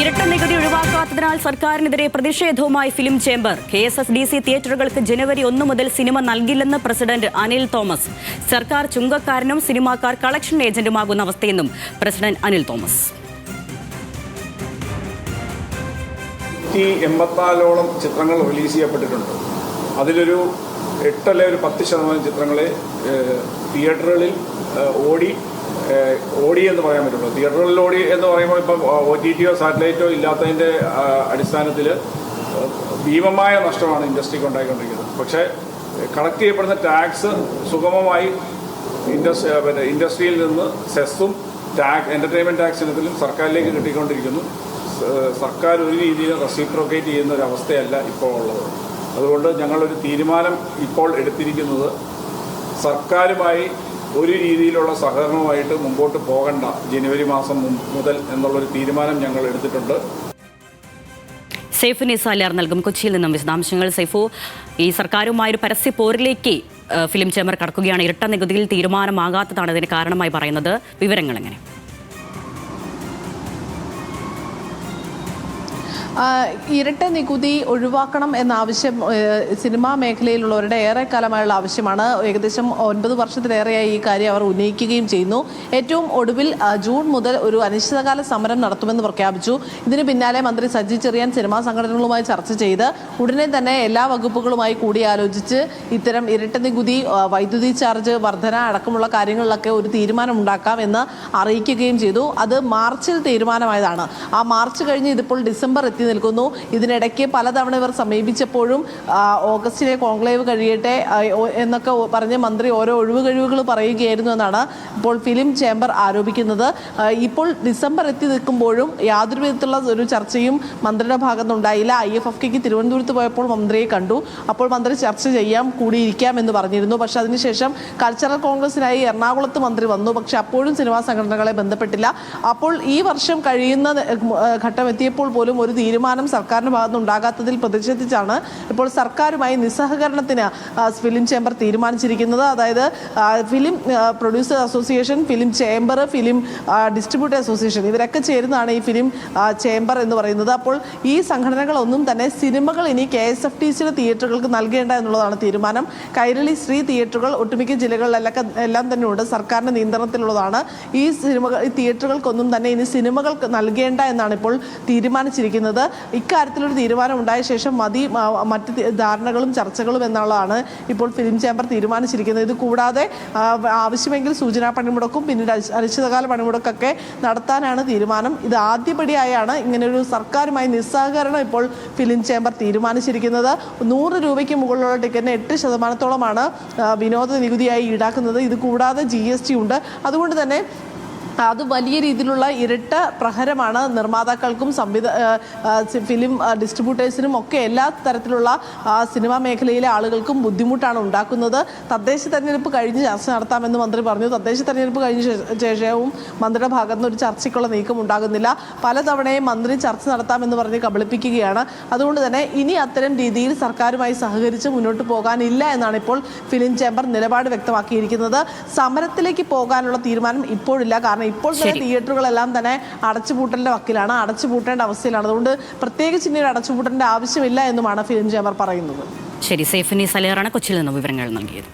ഇരട്ട നികുതി ഒഴിവാക്കാത്തതിനാൽ സർക്കാരിനെതിരെ പ്രതിഷേധവുമായി film chamber. K S S D C തിയേറ്ററുകൾക്ക് ജനുവരി ഒന്ന് മുതൽ സിനിമ നൽകില്ലെന്ന് പ്രസിഡന്റ് അനിൽ തോമസ്. സർക്കാർ ചുങ്കക്കാരനും സിനിമാക്കാർ കളക്ഷൻ ഏജന്റുമാകുന്ന അവസ്ഥയെന്നും പ്രസിഡന്റ് അനിൽ തോമസ്. എൺപത്തിനാലോളം ചിത്രങ്ങൾ റിലീസ് ചെയ്യപ്പെട്ടിട്ടുണ്ട്. അതിലൊരു എട്ടല്ലേ ഒരു പത്ത് ശതമാനം ചിത്രങ്ങളെ തിയേറ്ററുകളിൽ ഓടി ഓടി എന്ന് പറയാൻ പറ്റുള്ളൂ. തിയേറ്ററുകളിൽ ഓടി എന്ന് പറയുമ്പോൾ ഇപ്പം ഒ ടി ടിയോ സാറ്റലൈറ്റോ ഇല്ലാത്തതിന്റെ അടിസ്ഥാനത്തിൽ ഭീമമായ നഷ്ടമാണ് ഇൻഡസ്ട്രിക്ക് ഉണ്ടായിക്കൊണ്ടിരിക്കുന്നത്. പക്ഷേ കളക്ട് ചെയ്യപ്പെടുന്ന ടാക്സ് സുഗമമായി ഇൻഡസ്ട്രി പിന്നെ ഇൻഡസ്ട്രിയിൽ നിന്ന് സെസ്സും ടാക്സ് എന്റർടൈൻമെന്റ് ടാക്സ് ഇനത്തിലും സർക്കാരിലേക്ക് കിട്ടിക്കൊണ്ടിരിക്കുന്നു. സർക്കാർ ഒരു രീതിയിൽ റെസിപ്രോക്കേറ്റ് ചെയ്യുന്ന ഒരു അവസ്ഥയല്ല ഇപ്പോൾ ഉള്ളത്. അതുകൊണ്ട് ഞങ്ങളൊരു തീരുമാനം ഇപ്പോൾ എടുത്തിരിക്കുന്നത് സർക്കാരുമായി ഒരു രീതിയിലുള്ള സഹകരണവുമായിട്ട് മുമ്പോട്ട് പോകണ്ട ജനുവരി മാസം മുതൽ എന്നുള്ളൊരു തീരുമാനം ഞങ്ങൾ എടുത്തിട്ടുണ്ട്. സൈഫു നിസാലിയാർ നൽകും കൊച്ചിയിൽ നിന്നും വിശദാംശങ്ങൾ. സൈഫു ഈ സർക്കാരുമായൊരു പരസ്യ പോരിലേക്ക് ഫിലിം ചേംബർ കടക്കുകയാണ്. ഇരട്ട നികുതിയിൽ തീരുമാനമാകാത്തതാണ് ഇതിന് കാരണമായി പറയുന്നത്. വിവരങ്ങൾ എങ്ങനെ ഇരട്ട നികുതി ഒഴിവാക്കണം എന്ന ആവശ്യം സിനിമാ മേഖലയിലുള്ളവരുടെ ഏറെ കാലമായുള്ള ആവശ്യമാണ്. ഏകദേശം ഒൻപത് വർഷത്തിലേറെയായി ഈ കാര്യം അവർ ഉന്നയിക്കുകയും ചെയ്യുന്നു. ഏറ്റവും ഒടുവിൽ ജൂൺ മുതൽ ഒരു അനിശ്ചിതകാല സമരം നടത്തുമെന്ന് പ്രഖ്യാപിച്ചു. ഇതിന് പിന്നാലെ മന്ത്രി സജി ചെറിയാൻ സിനിമാ സംഘടനകളുമായി ചർച്ച ചെയ്ത് ഉടനെ തന്നെ എല്ലാ വകുപ്പുകളുമായി കൂടിയാലോചിച്ച് ഇത്തരം ഇരട്ട നികുതി വൈദ്യുതി ചാർജ് വർധന അടക്കമുള്ള കാര്യങ്ങളിലൊക്കെ ഒരു തീരുമാനം ഉണ്ടാക്കാം എന്ന് അറിയിക്കുകയും ചെയ്തു. അത് മാർച്ചിൽ തീരുമാനമായതാണ്. ആ മാർച്ച് കഴിഞ്ഞ് ഇതിപ്പോൾ ഡിസംബർ എത്തി നിൽക്കുന്നു. ഇതിനിടയ്ക്ക് പലതവണ ഇവർ സമീപിച്ചപ്പോഴും ഓഗസ്റ്റിലെ കോൺക്ലേവ് കഴിയട്ടെ എന്നൊക്കെ പറഞ്ഞ് മന്ത്രി ഓരോ ഒഴിവ് കഴിവുകൾ പറയുകയായിരുന്നു എന്നാണ് ഇപ്പോൾ ഫിലിം ചേംബർ ആരോപിക്കുന്നത്. ഇപ്പോൾ ഡിസംബർ എത്തി നിൽക്കുമ്പോഴും യാതൊരു വിധത്തിലുള്ള ഒരു ചർച്ചയും മന്ത്രിയുടെ ഭാഗത്തുണ്ടായില്ല ഐ എഫ് എഫ് കെക്ക് തിരുവനന്തപുരത്ത് പോയപ്പോൾ മന്ത്രിയെ കണ്ടു. അപ്പോൾ മന്ത്രി ചർച്ച ചെയ്യാം കൂടിയിരിക്കാം എന്ന് പറഞ്ഞിരുന്നു. പക്ഷേ അതിനുശേഷം കൾച്ചറൽ കോൺഗ്രസിനായി എറണാകുളത്ത് മന്ത്രി വന്നു. പക്ഷെ അപ്പോഴും സിനിമാ സംഘടനകളെ ബന്ധപ്പെട്ടില്ല. അപ്പോൾ ഈ വർഷം കഴിയുന്ന ഘട്ടം എത്തിയപ്പോൾ പോലും ഒരു തീരുമാനം സർക്കാരിന്റെ ഭാഗത്ത് ഉണ്ടാകാത്തതിൽ പ്രതിഷേധിച്ചാണ് ഇപ്പോൾ സർക്കാരുമായി നിസ്സഹകരണത്തിന് ഫിലിം ചേംബർ തീരുമാനിച്ചിരിക്കുന്നത്. അതായത് film producer association film chamber film distributor association ഇവരൊക്കെ ചേരുന്നതാണ് ഈ ഫിലിം ചേംബർ എന്ന് പറയുന്നത്. അപ്പോൾ ഈ സംഘടനകളൊന്നും തന്നെ സിനിമകൾ ഇനി കെ എസ് എഫ് ടി സിയുടെ തിയേറ്ററുകൾക്ക് നൽകേണ്ട എന്നുള്ളതാണ് തീരുമാനം. കൈരളി ശ്രീ തിയേറ്ററുകൾ ഒട്ടുമിക്ക ജില്ലകളിലൊക്കെ എല്ലാം തന്നെ ഉണ്ട് സർക്കാരിന്റെ നിയന്ത്രണത്തിലുള്ളതാണ്. ഈ സിനിമകൾ ഈ തിയേറ്ററുകൾക്കൊന്നും തന്നെ ഇനി സിനിമകൾക്ക് നൽകേണ്ട എന്നാണ് ഇപ്പോൾ തീരുമാനിച്ചിരിക്കുന്നത്. ഇക്കാര്യത്തിലൊരു തീരുമാനം ഉണ്ടായ ശേഷം മതി മറ്റ് ധാരണകളും ചർച്ചകളും എന്നുള്ളതാണ് ഇപ്പോൾ ഫിലിം ചേംബർ തീരുമാനിച്ചിരിക്കുന്നത്. ഇത് കൂടാതെ ആവശ്യമെങ്കിൽ സൂചനാ പണിമുടക്കും പിന്നീട് അനിശ്ച- അനിശ്ചിതകാല പണിമുടക്കൊക്കെ നടത്താനാണ് തീരുമാനം. ഇത് ആദ്യപടിയായാണ് ഇങ്ങനെയൊരു സർക്കാരുമായി നിസ്സഹകരണം ഇപ്പോൾ ഫിലിം ചേംബർ തീരുമാനിച്ചിരിക്കുന്നത്. നൂറ് രൂപയ്ക്ക് മുകളിലുള്ള ടിക്കറ്റിന് എട്ട് ശതമാനത്തോളമാണ് വിനോദ നികുതിയായി ഈടാക്കുന്നത്. ഇത് കൂടാതെ ജി ഉണ്ട്. അതുകൊണ്ട് തന്നെ അത് വലിയ രീതിയിലുള്ള ഇരട്ട പ്രഹരമാണ് നിർമ്മാതാക്കൾക്കും സംവിധ ഫിലിം ഡിസ്ട്രിബ്യൂട്ടേഴ്സിനും ഒക്കെ എല്ലാ തരത്തിലുള്ള സിനിമാ മേഖലയിലെ ആളുകൾക്കും ബുദ്ധിമുട്ടാണ് ഉണ്ടാക്കുന്നത്. തദ്ദേശ തെരഞ്ഞെടുപ്പ് കഴിഞ്ഞ് ചർച്ച നടത്താമെന്ന് മന്ത്രി പറഞ്ഞു. തദ്ദേശ തെരഞ്ഞെടുപ്പ് കഴിഞ്ഞ ശേഷവും മന്ത്രിയുടെ ഭാഗത്തുനിന്ന് ഒരു ചർച്ചയ്ക്കുള്ള നീക്കം ഉണ്ടാകുന്നില്ല. പലതവണയും മന്ത്രി ചർച്ച നടത്താമെന്ന് പറഞ്ഞ് കബളിപ്പിക്കുകയാണ്. അതുകൊണ്ട് തന്നെ ഇനി അത്തരം രീതിയിൽ സർക്കാരുമായി സഹകരിച്ച് മുന്നോട്ട് പോകാനില്ല എന്നാണ് ഇപ്പോൾ ഫിലിം ചേംബർ നിലപാട് വ്യക്തമാക്കിയിരിക്കുന്നത്. സമരത്തിലേക്ക് പോകാനുള്ള തീരുമാനം ഇപ്പോഴില്ല. കാരണം ഇപ്പോൾ തന്നെ തിയേറ്ററുകളെല്ലാം തന്നെ അടച്ചുപൂട്ടലിന്റെ വക്കിലാണ് അടച്ചുപൂട്ടേണ്ട അവസ്ഥയിലാണ്. അതുകൊണ്ട് പ്രത്യേകിച്ച് ഇനി ഒരു അടച്ചുപൂട്ടലിന്റെ ആവശ്യമില്ല എന്നുമാണ് ഫിലിം ചേമർ പറയുന്നത്. ശരി സൈഫിനി സലേറാണ് കൊച്ചിയിൽ നിന്നും വിവരങ്ങൾ നൽകിയത്.